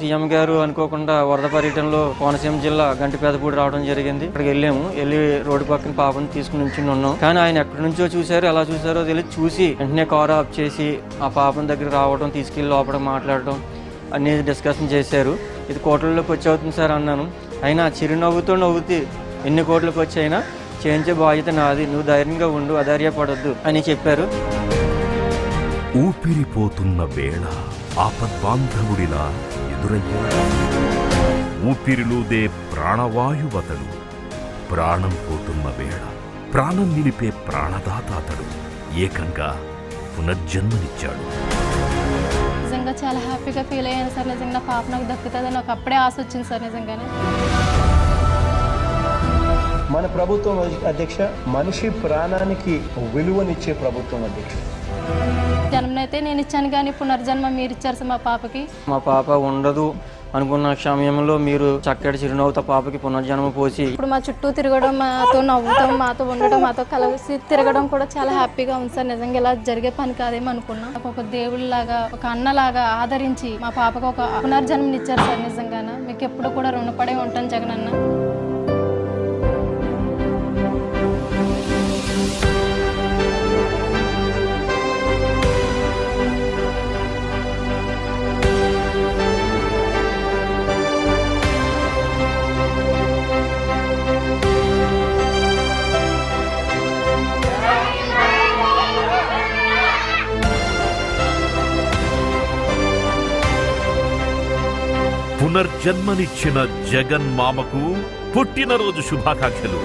CM గారు అనుకోకుండా వరద పర్యటనలో కోనసీమ జిల్లా గంటిపేదపూడి రావడం జరిగింది. అక్కడికి వెళ్ళాము. వెళ్ళి రోడ్డు పక్కన పాపను తీసుకుని నుంచి ఉన్నాం. కానీ ఆయన ఎక్కడి నుంచో చూశారు ఎలా చూసారో తెలియదు. చూసి వెంటనే కార్ ఆఫ్ చేసి ఆ పాపం దగ్గర రావడం తీసుకెళ్ళి లోపల మాట్లాడడం అన్ని డిస్కషన్ చేశారు. ఇది కోట్లలోకి వచ్చి అవుతుంది సార్ అన్నాను. అయినా చిరునవ్వుతో నవ్వుతూ ఎన్ని కోట్లకు వచ్చి అయినా చేయించే బాధ్యత నాది. నువ్వు ధైర్యంగా ఉండు అధైర్యపడొద్దు అని చెప్పారు. ఊపిరిపోతున్న వేళ ఆపద్బాంధవుడిలా ఎదురయ్యాడు ఊపిరిలోదే ప్రాణవాయువతడు. ప్రాణం పోతున్న వేళ ప్రాణం నిలిపే ప్రాణదాత అతడు. ఏకంగా పునర్జన్మనిచ్చాడు. నిజంగా చాలా హ్యాపీగా ఫీల్ అయ్యాను సార్. నిజంగా పాప నాకు దక్కుతుంది నాకు అప్పుడే ఆశ వచ్చింది సార్ నిజంగానే. మన ప్రభుత్వం అధ్యక్ష మనిషి ప్రాణానికి విలువనిచ్చే ప్రభుత్వం అధ్యక్ష. జన్మనైతే నేను ఇచ్చాను కానీ పునర్జన్మ మీరు ఇచ్చారు సార్ మా పాపకి. మా పాప ఉండదు అనుకున్న సమయంలో మీరు చక్కటి చిరునవ్వుతో పాపకి పునర్జన్మ పోసి ఇప్పుడు మా చుట్టూ తిరగడం మాతో నవ్వుతాం మాతో ఉండడం మాతో కలిసి తిరగడం కూడా చాలా హ్యాపీగా ఉంది సార్. నిజంగా ఇలా జరిగే పని కాదేమో అనుకున్నా. నాకు ఒక దేవుడిలాగా ఒక అన్నలాగా ఆదరించి మా పాపకు ఒక పునర్జన్మనిచ్చారు సార్ నిజంగానే. మీకు ఎప్పుడు కూడా రుణపడే ఉంటాను జగన్ పునర్జన్మనిచ్చిన జగన్ మామకు పుట్టినరోజు శుభాకాంక్షలు.